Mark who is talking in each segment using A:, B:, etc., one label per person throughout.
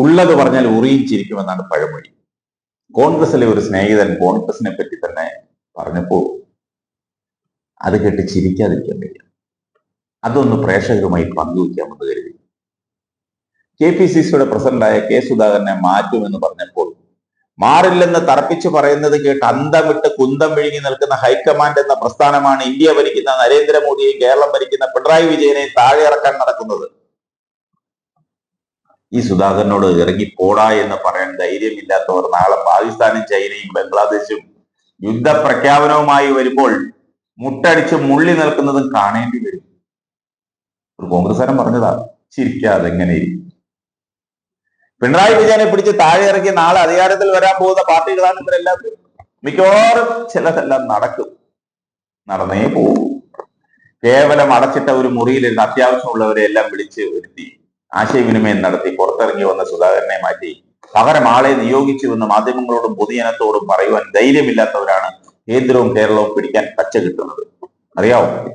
A: ഉള്ളത് പറഞ്ഞാൽ ഉറിയിച്ചിരിക്കുമെന്നാണ് പഴമൊഴി. കോൺഗ്രസിലെ ഒരു സ്നേഹിതൻ കോൺഗ്രസിനെ പറ്റി തന്നെ പറഞ്ഞപ്പോൾ അത് കേട്ട് ചിരിക്കാതിരിക്കാൻ വയ്യ അതൊന്ന് പ്രേക്ഷകരുമായി പങ്കുവയ്ക്കാമെന്ന് കരുതി. കെ പി സി സിയുടെ പ്രസിഡന്റായ കെ സുധാകരനെ മാറ്റുമെന്ന് പറഞ്ഞപ്പോൾ മാറില്ലെന്ന് തറപ്പിച്ചു പറയുന്നത് കേട്ട് അന്തം വിട്ട് കുന്തം വിഴുങ്ങി നിൽക്കുന്ന ഹൈക്കമാൻഡ് എന്ന പ്രസ്ഥാനമാണ് ഇന്ത്യ ഭരിക്കുന്ന നരേന്ദ്രമോദിയെയും കേരളം ഭരിക്കുന്ന പിണറായി വിജയനെയും താഴെ ഇറക്കാൻ നടക്കുന്നത്. ഈ സുധാകരനോട് ഇറങ്ങി പോടാ എന്ന് പറയാൻ ധൈര്യമില്ലാത്തവർ നാളെ പാകിസ്ഥാനും ചൈനയും ബംഗ്ലാദേശും യുദ്ധ പ്രഖ്യാപനവുമായി വരുമ്പോൾ മുട്ടടിച്ച് മുള്ളി നിൽക്കുന്നതും കാണേണ്ടി വരും. ഒരു കോൺഗ്രസ്സുകാരൻ പറഞ്ഞതാ ചിരിക്കാതെ എങ്ങനെ പിണറായി വിജയനെ പിടിച്ച് താഴെ ഇറക്കി നാളെ അധികാരത്തിൽ വരാൻ പോകുന്ന പാർട്ടികളാണ് ഇവരെല്ലാം മിക്കവാറും ചിലതെല്ലാം നടക്കും. നടന്നേ പോകും. കേവലം അടച്ചിട്ട ഒരു മുറിയിലിരുന്ന് അത്യാവശ്യമുള്ളവരെ എല്ലാം വിളിച്ച് വരുത്തി. ആശയവിനിമയം നടത്തി പുറത്തിറങ്ങി വന്ന സുധാകരനെ മാറ്റി. പകരം ആളെ നിയോഗിച്ചുവെന്ന് മാധ്യമങ്ങളോടും പൊതുജനത്തോടും പറയുവാൻ ധൈര്യമില്ലാത്തവരാണ് കേന്ദ്രവും കേരളവും പിടിക്കാൻ പച്ച കിട്ടുന്നത്. അറിയാവോ?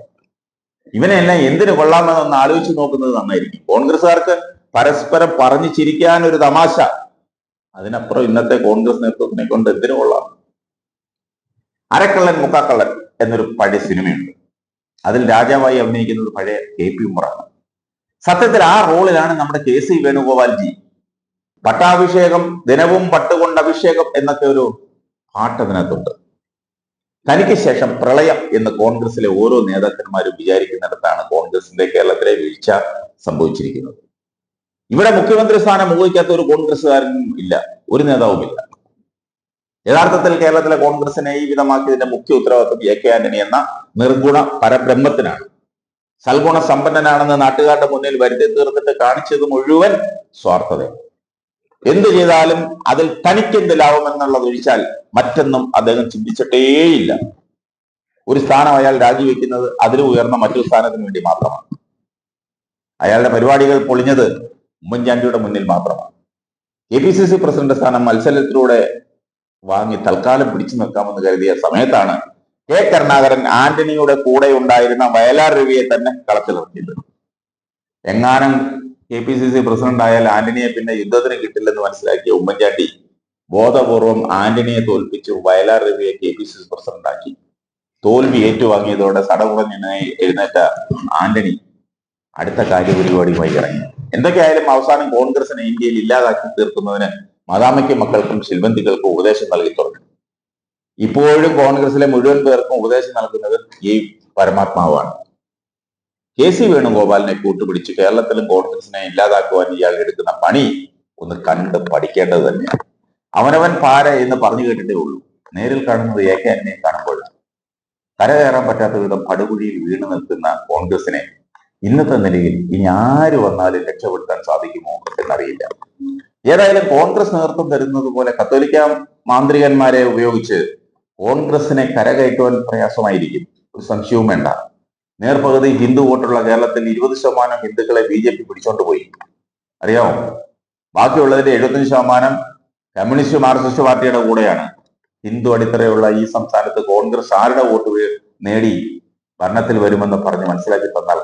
A: ഇവനെല്ലാം എന്തിനു കൊള്ളാമെന്നൊന്ന് ആലോചിച്ച് നോക്കുന്നത് നന്നായിരിക്കും. കോൺഗ്രസ്സുകാർക്ക് പരസ്പരം പറഞ്ഞു ചിരിക്കാൻ ഒരു തമാശ. അതിനപ്പുറം ഇന്നത്തെ കോൺഗ്രസ് നേതൃത്വത്തിനെ കൊണ്ട് എന്തിനു കൊള്ളാം? അരക്കള്ളൻ മുക്കാക്കള്ളൻ എന്നൊരു പഴയ സിനിമയുണ്ട്. അതിൽ രാജാവായി അഭിനയിക്കുന്നത് പഴയ കെ പി ഉമ്മറാണ്. സത്യത്തിൽ ആ റോളിലാണ് നമ്മുടെ കെ സി വേണുഗോപാൽജി. പട്ടാഭിഷേകം ദിനവും പട്ടുകൊണ്ട് അഭിഷേകം എന്നൊക്കെ ഒരു പാട്ട് അതിനകത്തുണ്ട്. തനിക്ക് ശേഷം പ്രളയം എന്ന് കോൺഗ്രസിലെ ഓരോ നേതാക്കന്മാരും വിചാരിക്കുന്നിടത്താണ് കോൺഗ്രസിന്റെ കേരളത്തിലെ വീഴ്ച സംഭവിച്ചിരിക്കുന്നത്. ഇവിടെ മുഖ്യമന്ത്രി സ്ഥാനം ഊഹിക്കാത്ത ഒരു കോൺഗ്രസ്സുകാരനും ഇല്ല ഒരു നേതാവും ഇല്ല. യഥാർത്ഥത്തിൽ കേരളത്തിലെ കോൺഗ്രസിനെ ഈ വിധമാക്കിയതിന്റെ മുഖ്യ ഉത്തരവാദിത്വം എ കെ ആന്റണി എന്ന നിർഗുണ പരബ്രഹ്മത്തിനാണ്. സൽഗുണ സമ്പന്നനാണെന്ന് നാട്ടുകാരുടെ മുന്നിൽ വരുത്തി തീർത്തിട്ട് കാണിച്ചത് മുഴുവൻ സ്വാർത്ഥത എന്ത് ചെയ്താലും അതിൽ തനിക്കെന്ത് ലാഭം എന്നുള്ളത് ഒഴിച്ചാൽ മറ്റൊന്നും അദ്ദേഹം ചിന്തിച്ചിട്ടേയില്ല. ഒരു സ്ഥാനം അയാൾ രാജിവെക്കുന്നത് അതിലും ഉയർന്ന മറ്റൊരു സ്ഥാനത്തിന് വേണ്ടി മാത്രമാണ്. അയാളുടെ പരിപാടികൾ പൊളിഞ്ഞത് ഉമ്മൻചാണ്ടിയുടെ മുന്നിൽ മാത്രമാണ്. A P C C president സ്ഥാനം മത്സരത്തിലൂടെ വാങ്ങി തൽക്കാലം പിടിച്ചു നിൽക്കാമെന്ന് കരുതിയ സമയത്താണ് കെ കരുണാകരൻ ആന്റണിയുടെ കൂടെ ഉണ്ടായിരുന്ന വയലാർ രവിയെ തന്നെ കളത്തിലിറക്കിയത് എങ്ങാനും K P C C president ആയാൽ ആന്റണിയെ പിന്നെ യുദ്ധത്തിന് കിട്ടില്ലെന്ന് മനസ്സിലാക്കിയ ഉമ്മൻചാണ്ടി ബോധപൂർവം ആന്റണിയെ തോൽപ്പിച്ച് Vayalar രവിയെ K P C C president ആക്കി തോൽവി ഏറ്റുവാങ്ങിയതോടെ സടകുറഞ്ഞ് എഴുന്നേറ്റ ആന്റണി അടുത്ത കാര്യപരിപാടിയുമായി ഇറങ്ങി. എന്തൊക്കെയായാലും അവസാനം കോൺഗ്രസിനെ ഇന്ത്യയിൽ ഇല്ലാതാക്കി തീർക്കുന്നതിന് മദാമയ്ക്കും മക്കൾക്കും ശിൽബന്തികൾക്കും ഉപദേശം നൽകി തുടങ്ങി. ഇപ്പോഴും കോൺഗ്രസിലെ മുഴുവൻ പേർക്കും ഉപദേശം നൽകുന്നത് ഈ പരമാത്മാവാണ്. കെ സി വേണുഗോപാലിനെ കൂട്ടുപിടിച്ച് കേരളത്തിലും കോൺഗ്രസിനെ ഇല്ലാതാക്കുവാൻ ഇയാൾ എടുക്കുന്ന പണി ഒന്ന് കണ്ട് പഠിക്കേണ്ടത് തന്നെയാണ്. അവനവൻ പാര എന്ന് പറഞ്ഞു കേട്ടിട്ടേ ഉള്ളൂ. നേരിൽ കാണുന്നത് എ കെ ആന്റണിയെ കാണുമ്പോഴാണ്. കരകയറാൻ പറ്റാത്ത വിധം പടുകുഴിയിൽ വീണു നിൽക്കുന്ന കോൺഗ്രസിനെ ഇന്നത്തെ നിലയിൽ ഇനി ആര് വന്നാലും രക്ഷപ്പെടുത്താൻ സാധിക്കുമോ എന്നറിയില്ല. ഏതായാലും കോൺഗ്രസ് നേതൃത്വം തരുന്നത് പോലെ കത്തോലിക്ക മാന്ത്രികന്മാരെ ഉപയോഗിച്ച് കോൺഗ്രസിനെ കരകയറ്റുവാൻ പ്രയാസമായിരിക്കും. ഒരു സംശയവും വേണ്ട. നേർപകുതി ഹിന്ദു വോട്ടുള്ള കേരളത്തിൽ ഇരുപത് ശതമാനം ഹിന്ദുക്കളെ ബി ജെ പി പിടിച്ചോണ്ട് പോയി. അറിയാമോ ബാക്കിയുള്ളതിന്റെ എഴുപത്തഞ്ച് ശതമാനം കമ്മ്യൂണിസ്റ്റ് മാർക്സിസ്റ്റ് പാർട്ടിയുടെ കൂടെയാണ്. ഹിന്ദു അടിത്തറയുള്ള ഈ സംസ്ഥാനത്ത് കോൺഗ്രസ് ആരുടെ വോട്ട് നേടി ഭരണത്തിൽ വരുമെന്ന് പറഞ്ഞ് മനസ്സിലാക്കി തന്നാൽ